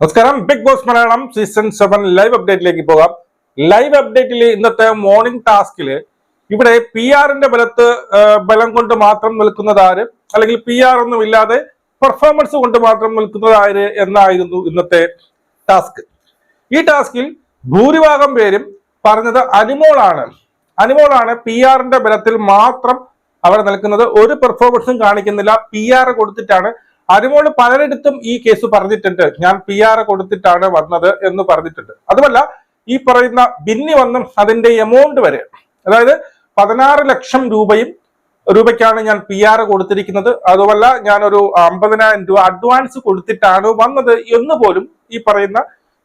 നമസ്കാരം. Big boss Malayalam season seven live അപ്ഡേറ്റിലേക്ക് പോകാം. Live അപ്ഡേറ്റിൽ ഇന്നത്തെ മോർണിംഗ് ടാസ്കിൽ ഇവിടെ പി ആറിന്റെ ബലത്ത് ബലം കൊണ്ട് മാത്രം നിൽക്കുന്നത് ആര്? അല്ലെങ്കിൽ പി ആർ ഒന്നും ഇല്ലാതെ പെർഫോമൻസ് കൊണ്ട് മാത്രം നിൽക്കുന്നത് ആര് എന്നായിരുന്നു ഇന്നത്തെ ടാസ്ക് ഈ ടാസ്കിൽ ഭൂരിഭാഗം പേരും പറഞ്ഞത് അനിമോളാണ്. അനിമോളാണ് പി ആറിന്റെ ബലത്തിൽ മാത്രം അവിടെ നിൽക്കുന്നത്. ഒരു പെർഫോമൻസും കാണിക്കുന്നില്ല. പി ആർ കൊടുത്തിട്ടാണ് അനിമോൾ പലരിടത്തും ഈ കേസ് പറഞ്ഞിട്ടുണ്ട്. ഞാൻ പി ആർ കൊടുത്തിട്ടാണ് വന്നത് എന്ന് പറഞ്ഞിട്ടുണ്ട്. അതുമല്ല ഈ പറയുന്ന ബിന്നി വന്നും അതിന്റെ എമൗണ്ട് വരെ അതായത് പതിനാറ് ലക്ഷം രൂപയും രൂപയ്ക്കാണ് ഞാൻ പി ആർ കൊടുത്തിരിക്കുന്നത്. അതുമല്ല ഞാനൊരു അമ്പതിനായിരം രൂപ അഡ്വാൻസ് കൊടുത്തിട്ടാണ് വന്നത് എന്ന് പോലും ഈ പറയുന്ന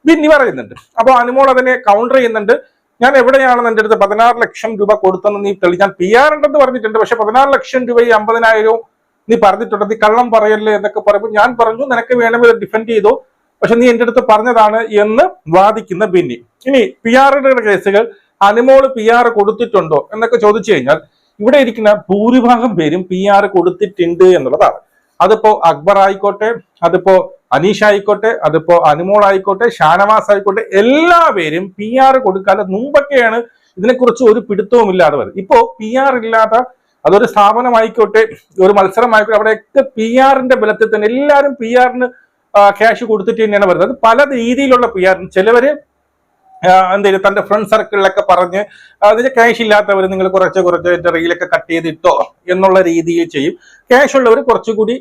ബിന്നി പറയുന്നുണ്ട്. അപ്പോൾ അനുമോൾ അതിനെ കൗണ്ടർ ചെയ്യുന്നുണ്ട്. ഞാൻ എവിടെയാണ് എന്റെ അടുത്ത് പതിനാറ് ലക്ഷം രൂപ കൊടുത്തെന്ന് നീ തെളി ഞാൻ പി ആർ ഉണ്ടെന്ന് പറഞ്ഞിട്ടുണ്ട്. പക്ഷെ പതിനാറ് ലക്ഷം രൂപ ഈ അമ്പതിനായിരവും നീ പറഞ്ഞിട്ടുണ്ട് നീ കള്ളം പറയല്ലേ എന്നൊക്കെ പറയുമ്പോൾ ഞാൻ പറഞ്ഞു നിനക്ക് വേണമെങ്കിൽ ഡിഫെൻഡ് ചെയ്തോ. പക്ഷെ നീ എന്റെ അടുത്ത് പറഞ്ഞതാണ് എന്ന് വാദിക്കുന്ന ബിന്നി. ഇനി പി ആറുടെ കേസുകൾ അനുമോൾ പി ആർ കൊടുത്തിട്ടുണ്ടോ എന്നൊക്കെ ചോദിച്ചു കഴിഞ്ഞാൽ ഇവിടെ ഇരിക്കുന്ന ഭൂരിഭാഗം പേരും പി ആർ കൊടുത്തിട്ടുണ്ട് എന്നുള്ളതാണ്. അതിപ്പോ അക്ബർ ആയിക്കോട്ടെ അതിപ്പോ അനീഷ് ആയിക്കോട്ടെ അതിപ്പോ അനുമോൾ ആയിക്കോട്ടെ ഷാനവാസ് ആയിക്കോട്ടെ എല്ലാവരും പി ആർ കൊടുക്കാതെ മുമ്പൊക്കെയാണ് ഇതിനെക്കുറിച്ച് ഒരു പിടുത്തവും ഇല്ലാതെ വരുന്നത്. ഇപ്പോ പി ആർ ഇല്ലാത്ത അതൊരു സ്ഥാപനമായിക്കോട്ടെ ഒരു മത്സരമായിക്കോട്ടെ അവിടെയൊക്കെ പി ആറിന്റെ ബലത്തിൽ തന്നെ എല്ലാവരും പി ആറിന് ക്യാഷ് കൊടുത്തിട്ട് തന്നെയാണ് വരുന്നത്. പല രീതിയിലുള്ള പി ആറിന് ചിലവര് എന്തെങ്കിലും തന്റെ ഫ്രണ്ട് സർക്കിളിലൊക്കെ പറഞ്ഞ് അതിന് ക്യാഷ് ഇല്ലാത്തവർ നിങ്ങൾ കുറച്ച് കുറച്ച് എന്റെ റീലൊക്കെ കട്ട് ചെയ്തിട്ടോ എന്നുള്ള രീതിയിൽ ചെയ്യും. ക്യാഷ് ഉള്ളവർ കുറച്ചുകൂടി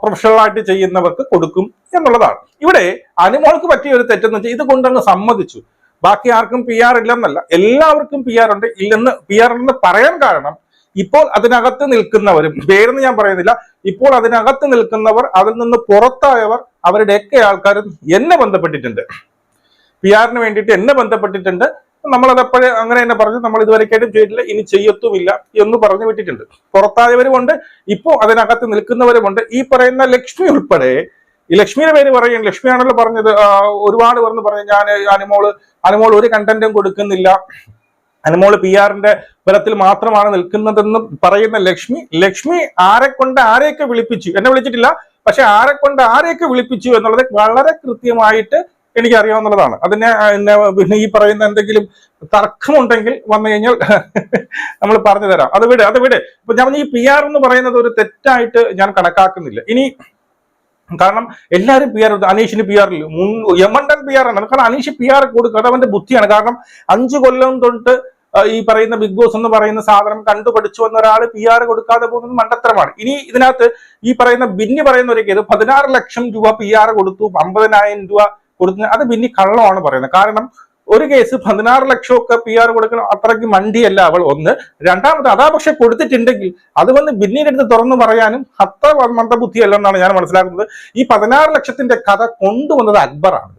പ്രൊഫഷണൽ ആയിട്ട് ചെയ്യുന്നവർക്ക് കൊടുക്കും എന്നുള്ളതാണ്. ഇവിടെ അനുമോൾക്ക് പറ്റിയ ഒരു തെറ്റെന്ന് വെച്ചാൽ ഇത് കൊണ്ടങ്ങ് സമ്മതിച്ചു. ബാക്കി ആർക്കും പി ആർ ഇല്ലെന്നല്ല എല്ലാവർക്കും പി ആർ ഉണ്ട്. ഇല്ലെന്ന് പി ആർ ഉണ്ടെന്ന് പറയാൻ കാരണം ഇപ്പോൾ അതിനകത്ത് നിൽക്കുന്നവരും പേരെന്ന് ഞാൻ പറയുന്നില്ല ഇപ്പോൾ അതിനകത്ത് നിൽക്കുന്നവർ അതിൽ നിന്ന് പുറത്തായവർ അവരുടെയൊക്കെ ആൾക്കാരും എന്നെ ബന്ധപ്പെട്ടിട്ടുണ്ട്. പി ആറിന് വേണ്ടിയിട്ട് എന്നെ ബന്ധപ്പെട്ടിട്ടുണ്ട്. നമ്മളത് എപ്പോഴും അങ്ങനെ തന്നെ പറഞ്ഞു നമ്മൾ ഇതുവരെക്കായിട്ടും ചെയ്തിട്ടില്ല ഇനി ചെയ്യത്തുമില്ല എന്ന് പറഞ്ഞു വിട്ടിട്ടുണ്ട്. പുറത്തായവരുമുണ്ട് ഇപ്പോൾ അതിനകത്ത് നിൽക്കുന്നവരുമുണ്ട് ഈ പറയുന്ന ലക്ഷ്മി ഉൾപ്പെടെ ഈ ലക്ഷ്മിയുടെ പേര് പറയും ലക്ഷ്മിയാണല്ലോ പറഞ്ഞത് ഒരുപാട് പേർന്ന് പറഞ്ഞു ഞാൻ അനുമോൾ അനുമോൾ ഒരു കണ്ടന്റും കൊടുക്കുന്നില്ല. അനുമോൾ പി ആറിന്റെ ബലത്തിൽ മാത്രമാണ് നിൽക്കുന്നതെന്ന് പറയുന്ന ലക്ഷ്മി ലക്ഷ്മി ആരെ കൊണ്ട് ആരെയൊക്കെ വിളിപ്പിച്ചു? എന്നെ വിളിച്ചിട്ടില്ല. പക്ഷെ ആരെ കൊണ്ട് ആരെയൊക്കെ വിളിപ്പിച്ചു എന്നുള്ളത് വളരെ കൃത്യമായിട്ട് എനിക്ക് അറിയാവുന്നതാണ് അതിനെ പിന്നെ ഈ പറയുന്ന എന്തെങ്കിലും തർക്കമുണ്ടെങ്കിൽ വന്നു കഴിഞ്ഞാൽ നമ്മൾ പറഞ്ഞു തരാം. അത് വിടെ അത് വിടെ. ഇപ്പൊ ഞാൻ ഈ പി ആർ എന്ന് പറയുന്നത് ഒരു തെറ്റായിട്ട് ഞാൻ കണക്കാക്കുന്നില്ല. ഇനി കാരണം എല്ലാവരും പി ആർ അനീഷിന് പി ആറിൽ യമണ്ടൻ പി ആർ ആണ്. കാരണം അനീഷ് പി ആർ കൊടുക്കുക അതവന്റെ ബുദ്ധിയാണ്. കാരണം അഞ്ചു കൊല്ലം തൊട്ട് ഈ പറയുന്ന ബിഗ് ബോസ് എന്ന് പറയുന്ന സാധനം കണ്ടു പഠിച്ചു വന്ന ഒരാൾ പി ആർ കൊടുക്കാതെ പോകുന്നത് മണ്ടത്തരമാണ്. ഇനി ഇതിനകത്ത് ഈ പറയുന്ന ബിന്നി പറയുന്ന ഒരു കേസ് പതിനാറ് ലക്ഷം രൂപ പി ആർ കൊടുത്തു അമ്പതിനായിരം രൂപ കൊടുത്തു അത് ബിന്നി കള്ളമാണ് പറയുന്നത്. കാരണം ഒരു കേസ് പതിനാറ് ലക്ഷം ഒക്കെ പി ആർ കൊടുക്കണം അത്രയ്ക്ക് മണ്ടിയല്ല അവൾ ഒന്ന്. രണ്ടാമത് അതാ പക്ഷെ കൊടുത്തിട്ടുണ്ടെങ്കിൽ അത് വന്ന് ബിന്നിയുടെ അടുത്ത് തുറന്നു പറയാനും അത്ര മന്ദബുദ്ധിയല്ലെന്നാണ് ഞാൻ മനസ്സിലാക്കുന്നത്. ഈ പതിനാറ് ലക്ഷത്തിന്റെ കഥ കൊണ്ടുവന്നത് അക്ബറാണ്.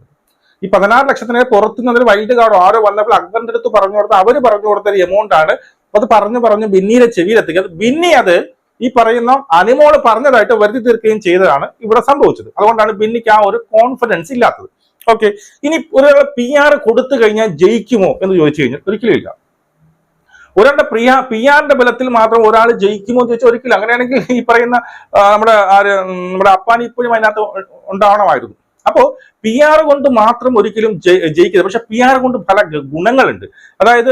ഈ പതിനാറ് ലക്ഷത്തിന് പുറത്തുനിന്ന് വൈൽഡ് കാർഡോ ആരോ വന്നപ്പോൾ അക്ബറിന്റെ അടുത്ത് പറഞ്ഞു കൊടുത്ത അവർ പറഞ്ഞു കൊടുത്ത ഒരു എമൗണ്ട് ആണ്. അത് പറഞ്ഞു പറഞ്ഞു ബിന്നിയുടെ ചെവിയിലെത്തിക്കുന്നത് ബിന്നി അത് ഈ പറയുന്ന അനിമോൾ പറഞ്ഞതായിട്ട് വരുത്തി തീർക്കുകയും ചെയ്തതാണ് ഇവിടെ സംഭവിച്ചത്. അതുകൊണ്ടാണ് ബിന്നിക്ക് ആ ഒരു കോൺഫിഡൻസ് ഇല്ലാത്തത്. ഓക്കെ ഇനി ഒരാൾ പി ആർ കൊടുത്തു കഴിഞ്ഞാൽ ജയിക്കുമോ എന്ന് ചോദിച്ചു കഴിഞ്ഞാൽ ഒരിക്കലും ഇല്ല. ഒരാളുടെ പ്രിയ പി ആറിന്റെ ബലത്തിൽ മാത്രം ഒരാൾ ജയിക്കുമോ എന്ന് ചോദിച്ചാൽ ഒരിക്കലും അങ്ങനെയാണെങ്കിൽ ഈ പറയുന്ന നമ്മുടെ ആര് നമ്മുടെ അപ്പാനി ഇപ്പോഴും അതിനകത്ത് ഉണ്ടാവണമായിരുന്നു. അപ്പോ പി ആർ കൊണ്ട് മാത്രം ഒരിക്കലും ജയി- ജയിക്കരുത്. പക്ഷെ പി ആർ കൊണ്ട് പല ഗുണങ്ങളുണ്ട്. അതായത്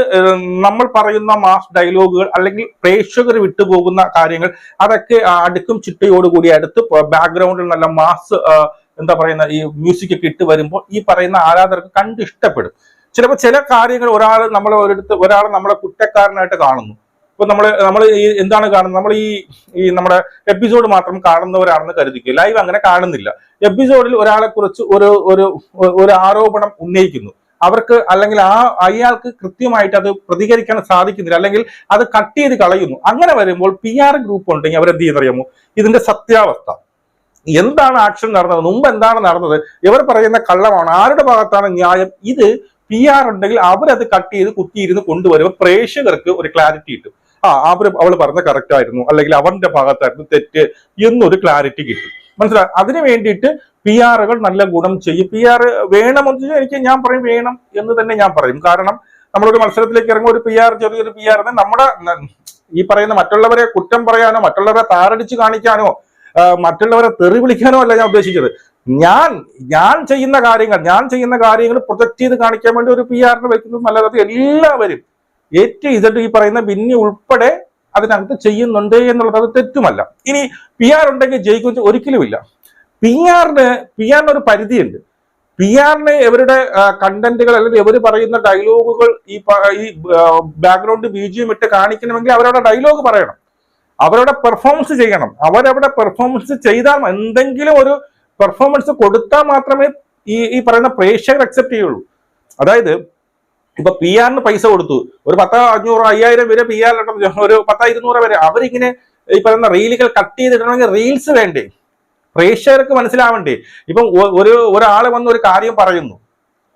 നമ്മൾ പറയുന്ന മാസ് ഡയലോഗുകൾ അല്ലെങ്കിൽ പ്രേക്ഷകർ വിട്ടുപോകുന്ന കാര്യങ്ങൾ അതൊക്കെ അടുക്കും ചിട്ടയോടുകൂടി അടുത്ത് ബാക്ക്ഗ്രൗണ്ടിൽ നല്ല മാസ് എന്താ പറയുന്ന ഈ മ്യൂസിക് ഒക്കെ ഇട്ട് വരുമ്പോൾ ഈ പറയുന്ന ആരാധകർക്ക് കണ്ടിഷ്ടപ്പെടും. ചിലപ്പോൾ ചില കാര്യങ്ങൾ ഒരാൾ നമ്മളെ ഒരിടത്ത് ഒരാൾ നമ്മളെ കുറ്റക്കാരനായിട്ട് കാണുന്നു. ഇപ്പൊ നമ്മൾ നമ്മൾ ഈ എന്താണ് കാണുന്നത്? നമ്മൾ ഈ ഈ നമ്മുടെ എപ്പിസോഡ് മാത്രം കാണുന്നവരാണെന്ന് കരുതിക്കുക ലൈവ് അങ്ങനെ കാണുന്നില്ല. എപ്പിസോഡിൽ ഒരാളെ കുറിച്ച് ഒരു ഒരു ഒരു ആരോപണം ഉന്നയിക്കുന്നു. അവർക്ക് അല്ലെങ്കിൽ ആ അയാൾക്ക് കൃത്യമായിട്ട് അത് പ്രതികരിക്കാൻ സാധിക്കുന്നില്ല. അല്ലെങ്കിൽ അത് കട്ട് ചെയ്ത് കളയുന്നു. അങ്ങനെ വരുമ്പോൾ പി ആർ ഗ്രൂപ്പ് ഉണ്ടെങ്കിൽ അവരെന്ത് ചെയ്യുന്നറിയാമോ ഇതിന്റെ സത്യാവസ്ഥ. എന്താണ് ആക്ഷൻ നടന്നത്? മുമ്പ് എന്താണ് നടന്നത്? ഇവർ പറയുന്ന കള്ളമാണ്. ആരുടെ ഭാഗത്താണ് ന്യായം? ഇത് പി ആർ ഉണ്ടെങ്കിൽ അവരത് കട്ട് ചെയ്ത് കുത്തിയിരുന്ന് കൊണ്ടുവരുമ്പോൾ പ്രേക്ഷകർക്ക് ഒരു ക്ലാരിറ്റി കിട്ടും. ആ അവർ അവൾ പറഞ്ഞ കറക്റ്റ് ആയിരുന്നു അല്ലെങ്കിൽ അവന്റെ ഭാഗത്തായിരുന്നു തെറ്റ് എന്നൊരു ക്ലാരിറ്റി കിട്ടും. മനസ്സിലായി അതിനു വേണ്ടിയിട്ട് പി ആറുകൾ നല്ല ഗുണം ചെയ്യും. പി ആർ വേണമെന്ന് വെച്ചാൽ എനിക്ക് ഞാൻ പറയും വേണം എന്ന് തന്നെ ഞാൻ പറയും. കാരണം നമ്മളൊരു മത്സരത്തിലേക്ക് ഇറങ്ങുമ്പോൾ ഒരു പി ആർ ചെറിയൊരു പി ആർ നമ്മുടെ ഈ പറയുന്ന മറ്റുള്ളവരെ കുറ്റം പറയാനോ മറ്റുള്ളവരെ താരടിച്ച് കാണിക്കാനോ മറ്റുള്ളവരെ തെറി വിളിക്കാനോ അല്ല ഞാൻ ഉദ്ദേശിച്ചത്. ഞാൻ ഞാൻ ചെയ്യുന്ന കാര്യങ്ങൾ ഞാൻ ചെയ്യുന്ന കാര്യങ്ങൾ പ്രൊജക്ട് ചെയ്ത് കാണിക്കാൻ വേണ്ടി ഒരു പി ആറിന് വെക്കുന്നതും അല്ലാതെ എല്ലാവരും ഏറ്റവും ഇസഡ് ഈ പറയുന്ന ബിന്നി ഉൾപ്പെടെ അതിനകത്ത് ചെയ്യുന്നുണ്ട് എന്നുള്ളത് അത് തെറ്റുമല്ല. ഇനി പി ആർ ഉണ്ടെങ്കിൽ ജയിക്കും ഒരിക്കലുമില്ല. പി ആറിന് പി ആറിന് ഒരു പരിധിയുണ്ട്. പി ആറിന് ഇവരുടെ കണ്ടന്റുകൾ അല്ലെങ്കിൽ ഇവർ പറയുന്ന ഡയലോഗുകൾ ഈ ഈ ബാക്ക്ഗ്രൗണ്ട് ബീജിയം ഇട്ട് കാണിക്കണമെങ്കിൽ അവരുടെ ഡയലോഗ് പറയണം. അവരുടെ പെർഫോമൻസ് ചെയ്യണം. അവരവിടെ പെർഫോമൻസ് ചെയ്താൽ എന്തെങ്കിലും ഒരു പെർഫോമൻസ് കൊടുത്താൽ മാത്രമേ ഈ ഈ പറയുന്ന പ്രേക്ഷകർ അക്സെപ്റ്റ് ചെയ്യുള്ളൂ. അതായത് ഇപ്പൊ പി ആറിന് പൈസ കൊടുത്തു. ഒരു പത്ത് അഞ്ഞൂറ് അയ്യായിരം വരെ പി ആർ ഒരു പത്ത് ഇരുന്നൂറ് വരെ. അവരിങ്ങനെ ഈ പറയുന്ന റീലുകൾ കട്ട് ചെയ്തിടണമെങ്കിൽ റീൽസ് വേണ്ടേ? പ്രേക്ഷകർക്ക് മനസ്സിലാവണ്ടേ? ഇപ്പം ഒരു ഒരാൾ വന്ന് ഒരു കാര്യം പറയുന്നു.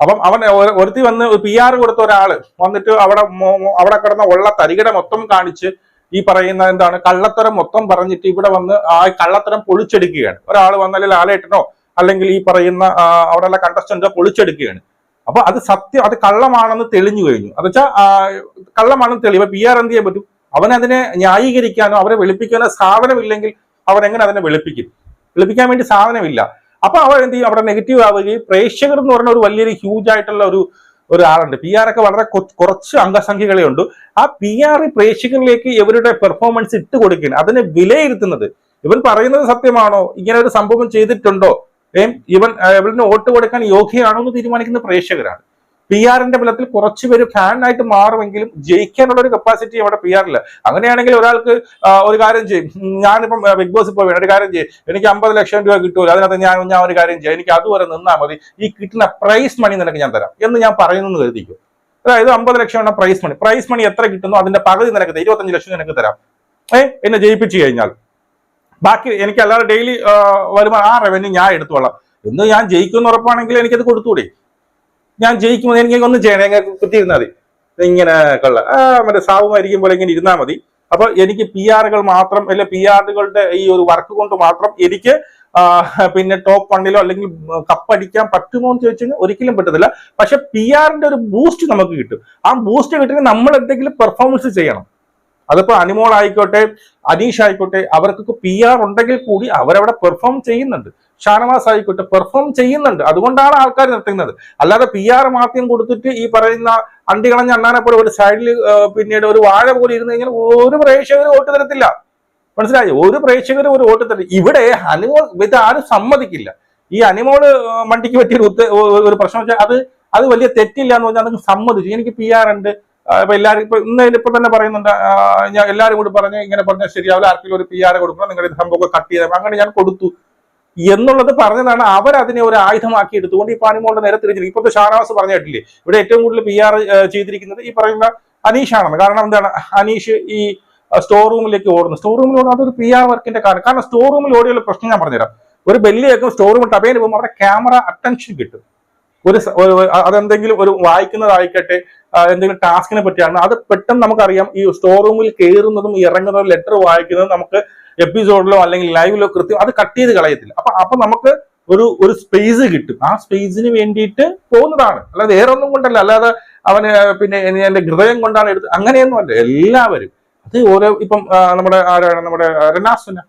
അപ്പം അവൻ ഒരു- ഒരുത്തി വന്ന് പി ആർ കൊടുത്ത ഒരാൾ വന്നിട്ട് അവിടെ അവിടെ കിടന്ന ഉള്ള തരികിട മൊത്തം കാണിച്ച് ഈ പറയുന്ന എന്താണ്? കള്ളത്തരം മൊത്തം പറഞ്ഞിട്ട് ഇവിടെ വന്ന് ആ കള്ളത്തരം പൊളിച്ചെടുക്കുകയാണ്. ഒരാൾ വന്നാൽ ലാലേട്ടനോ അല്ലെങ്കിൽ ഈ പറയുന്ന അവിടെയുള്ള കണ്ടസ്റ്റന്റോ പൊളിച്ചെടുക്കുകയാണ്. അപ്പൊ അത് സത്യം അത് കള്ളമാണെന്ന് തെളിഞ്ഞു കഴിഞ്ഞു. അത് വെച്ചാൽ കള്ളമാണെന്ന് തെളിവ് പി ആർ എന്ത് ചെയ്യാൻ പറ്റും? അവനതിനെ ന്യായീകരിക്കാനോ അവരെ വെളുപ്പിക്കാനോ സാധനമില്ലെങ്കിൽ അവൻ എങ്ങനെ അതിനെ വെളുപ്പിക്കും? വെളുപ്പിക്കാൻ വേണ്ടി സാധനമില്ല. അപ്പൊ അവൻ എന്ത് ചെയ്യും? അവിടെ നെഗറ്റീവ് ആവുകയും പ്രേക്ഷകർ എന്ന് പറഞ്ഞ ഒരു വലിയൊരു ഹ്യൂജ് ആയിട്ടുള്ള ഒരു ഒരു ഒരാളുണ്ട് പി ആർ ഒക്കെ വളരെ കുറച്ച് അംഗസംഖ്യകളെ ഉണ്ട് ആ പി ആർ പ്രേക്ഷകരിലേക്ക് ഇവരുടെ പെർഫോമൻസ് ഇട്ട് കൊടുക്കുകയാണ്. അതിനെ വിലയിരുത്തുന്നത്. ഇവൻ പറയുന്നത് സത്യമാണോ? ഇങ്ങനെ ഒരു സംഭവം ചെയ്തിട്ടുണ്ടോ? ഇവൻ ഇവളിന് വോട്ട് കൊടുക്കാൻ യോഗ്യയാണോ എന്ന് തീരുമാനിക്കുന്ന പ്രേക്ഷകരാണ്. പി ആറിന്റെ ബലത്തിൽ കുറച്ച് പേര് ഫാൻ ആയിട്ട് മാറുമെങ്കിലും ജയിക്കാനുള്ള ഒരു കപ്പാസിറ്റി അവിടെ പി ആറില്ല അങ്ങനെയാണെങ്കിൽ ഒരാൾക്ക് ഒരു കാര്യം ചെയ്യും. ഞാനിപ്പം ബിഗ് ബോസ് പോയി ഒരു കാര്യം ചെയ്യും. എനിക്ക് അമ്പത് ലക്ഷം രൂപ കിട്ടുമല്ലോ. അതിനകത്ത് ഞാൻ ഞാൻ ഒരു കാര്യം ചെയ്യാം. എനിക്ക് അതുവരെ നിന്നാൽ മതി. ഈ കിട്ടുന്ന പ്രൈസ് മണി നിനക്ക് ഞാൻ തരാം എന്ന് ഞാൻ പറയുന്നു കരുതിക്കും. അതായത് അമ്പത് ലക്ഷമാണ് പ്രൈസ് മണി പ്രൈസ് മണി എത്ര കിട്ടുന്നു അതിന്റെ പകുതി നിനക്ക് ഇരുപത്തഞ്ച് ലക്ഷം നിനക്ക് തരാം. ഏഹ് എന്നെ ജയിപ്പിച്ചു കഴിഞ്ഞാൽ. ബാക്കി എനിക്ക് അല്ലാതെ ഡെയിലി വരുമാനം ആ റവന്യൂ ഞാൻ എടുത്തോളാം. എന്ന് ഞാൻ ജയിക്കുമെന്ന് ഉറപ്പാണെങ്കിൽ എനിക്കത് കൊടുത്തൂടെ ഞാൻ ജയിക്കുമ്പോൾ എനിക്ക് ഒന്നും ചെയ്യണം കുത്തിയിരുന്നാൽ മതി. ഇങ്ങനെ കള്ള. മറ്റേ സാവുമായിരിക്കും പോലെ ഇങ്ങനെ ഇരുന്നാൽ മതി. അപ്പൊ എനിക്ക് പി ആറുകൾ മാത്രം അല്ലെ പി ആറുകളുടെ ഈ ഒരു വർക്ക് കൊണ്ട് മാത്രം എനിക്ക് പിന്നെ ടോപ്പ് വണ്ണിലോ അല്ലെങ്കിൽ കപ്പടിക്കാൻ പറ്റുമോ എന്ന് ചോദിച്ചു കഴിഞ്ഞാൽ ഒരിക്കലും പറ്റത്തില്ല. പക്ഷെ പി ആറിന്റെ ഒരു ബൂസ്റ്റ് നമുക്ക് കിട്ടും. ആ ബൂസ്റ്റ് കിട്ടണമെങ്കിൽ നമ്മൾ എന്തെങ്കിലും പെർഫോമൻസ് ചെയ്യണം. അതിപ്പോ അനിമോൾ ആയിക്കോട്ടെ അനീഷ് ആയിക്കോട്ടെ അവർക്കൊക്കെ പി ആർ ഉണ്ടെങ്കിൽ കൂടി അവരവിടെ പെർഫോം ചെയ്യുന്നുണ്ട്. ഷാനവാസ് ആയിക്കോട്ടെ പെർഫോം ചെയ്യുന്നുണ്ട്. അതുകൊണ്ടാണ് ആൾക്കാർ നിർത്തുന്നത്. അല്ലാതെ പി ആർ മാത്രം കൊടുത്തിട്ട് ഈ പറയുന്ന അണ്ടി കളഞ്ഞ അണ്ണാനെ പോലെ ഒരു സൈഡിൽ പിന്നീട് ഒരു വാഴ പോലെ ഇരുന്ന് കഴിഞ്ഞാൽ ഒരു പ്രേക്ഷകരും വോട്ട് തരത്തില്ല. മനസ്സിലായി? ഒരു പ്രേക്ഷകരും ഒരു വോട്ട് തരില്ല ഇവിടെ അനിമോൾ ഇത് ആരും സമ്മതിക്കില്ല. ഈ അനിമോൾ മണ്ടിക്ക് പറ്റിയ ഒരു പ്രശ്നം വെച്ചാൽ അത് അത് വലിയ തെറ്റില്ല എന്ന് പറഞ്ഞാൽ അത് സമ്മതിച്ചു. എനിക്ക് പി ആർ ഉണ്ട്. ഇപ്പൊ എല്ലാവരും ഇപ്പൊ ഇന്ന് ഇപ്പൊ തന്നെ പറയുന്നുണ്ട് ഞാൻ എല്ലാവരും കൂടി പറഞ്ഞ് ഇങ്ങനെ പറഞ്ഞാൽ ശരിയാവില്ല ആർക്കെങ്കിലും ഒരു പി ആർ കൊടുക്കണം നിങ്ങളുടെ ഇത് സംഭവം കട്ട് ചെയ്താൽ അങ്ങനെ ഞാൻ കൊടുത്തു. എന്നുള്ളത് പറഞ്ഞതാണ് അവർ അതിനെ ഒരു ആയുധമാക്കി എടുത്തുകൊണ്ട് ഈ പാനിമോളുടെ നേരെ തിരിച്ചിരിക്കും ഇപ്പൊ ഷാനവാസ് പറഞ്ഞ കേട്ടില്ലേ? ഇവിടെ ഏറ്റവും കൂടുതൽ പി ആർ ചെയ്തിരിക്കുന്നത് ഈ പറയുന്ന അനീഷാണെന്ന്. കാരണം എന്താണ്? അനീഷ് ഈ സ്റ്റോർ റൂമിലേക്ക് ഓടുന്നു. സ്റ്റോർ റൂമിൽ ഓടുന്നത് അതൊരു പി ആർ വർക്കിന്റെ കാരണം കാരണം സ്റ്റോർ റൂമിൽ ഓടിയുള്ള പ്രശ്നം ഞാൻ പറഞ്ഞുതരാം. ഒരു ബെല്ലിയേക്കും സ്റ്റോർ റൂമിൽ ടബേന് പോകുമ്പോൾ അവിടെ ക്യാമറ അറ്റൻഷൻ കിട്ടും. ഒരു അതെന്തെങ്കിലും ഒരു വായിക്കുന്നതായിക്കട്ടെ എന്തെങ്കിലും ടാസ്കിനെ പറ്റിയാണ്. അത് പെട്ടെന്ന് നമുക്കറിയാം ഈ സ്റ്റോർ റൂമിൽ കയറുന്നതും ഇറങ്ങുന്നതും ലെറ്റർ വായിക്കുന്നതും നമുക്ക് എപ്പിസോഡിലോ അല്ലെങ്കിൽ ലൈവിലോ കൃത്യം അത് കട്ട് ചെയ്ത് കളയത്തില്ല. അപ്പൊ അപ്പൊ നമുക്ക് ഒരു ഒരു സ്പേസ് കിട്ടും. ആ സ്പേസിന് വേണ്ടിയിട്ട് പോകുന്നതാണ്. അല്ലാതെ വേറെ ഒന്നും കൊണ്ടല്ല. അല്ലാതെ അവന് പിന്നെ എനി- എന്റെ ഹൃദയം കൊണ്ടാണ് എടുത്ത് അങ്ങനെയൊന്നും അല്ല. എല്ലാവരും. അത് ഓരോ ഇപ്പം നമ്മുടെ ആരാണ്? നമ്മുടെ റനാസുന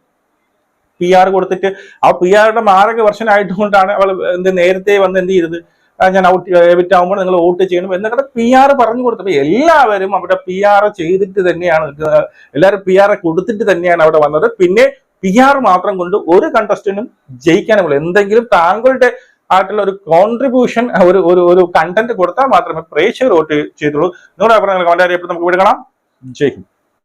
പി ആർ കൊടുത്തിട്ട് ആ പി ആറുടെ മാരക വർഷൻ ആയിട്ടുകൊണ്ടാണ് അവൾ എന്ത് നേരത്തെ വന്ന് എന്ത് ചെയ്തത്? ഞാൻ ഔട്ട് എവിറ്റ് ആകുമ്പോൾ നിങ്ങൾ വോട്ട് ചെയ്യണം എന്നൊക്കെ പി ആർ പറഞ്ഞു കൊടുത്തപ്പോൾ എല്ലാവരും അവിടെ പി ആർ ചെയ്തിട്ട് തന്നെയാണ്. എല്ലാവരും പി ആർ കൊടുത്തിട്ട് തന്നെയാണ് അവിടെ വന്നത്. പിന്നെ പി ആർ മാത്രം കൊണ്ട് ഒരു കണ്ടസ്റ്റന്റും ജയിക്കാനുമില്ല എന്തെങ്കിലും താങ്കളുടെ ആയിട്ടുള്ള ഒരു കോൺട്രിബ്യൂഷൻ ഒരു ഒരു ഒരു കണ്ടന്റ് കൊടുത്താൽ മാത്രമേ പ്രേക്ഷകർ വോട്ട് ചെയ്തുള്ളൂ. നിങ്ങളുടെ അഭിപ്രായങ്ങൾ കമന്റ് അറിയപ്പോൾ നമുക്ക് കാണാം ജയിക്കും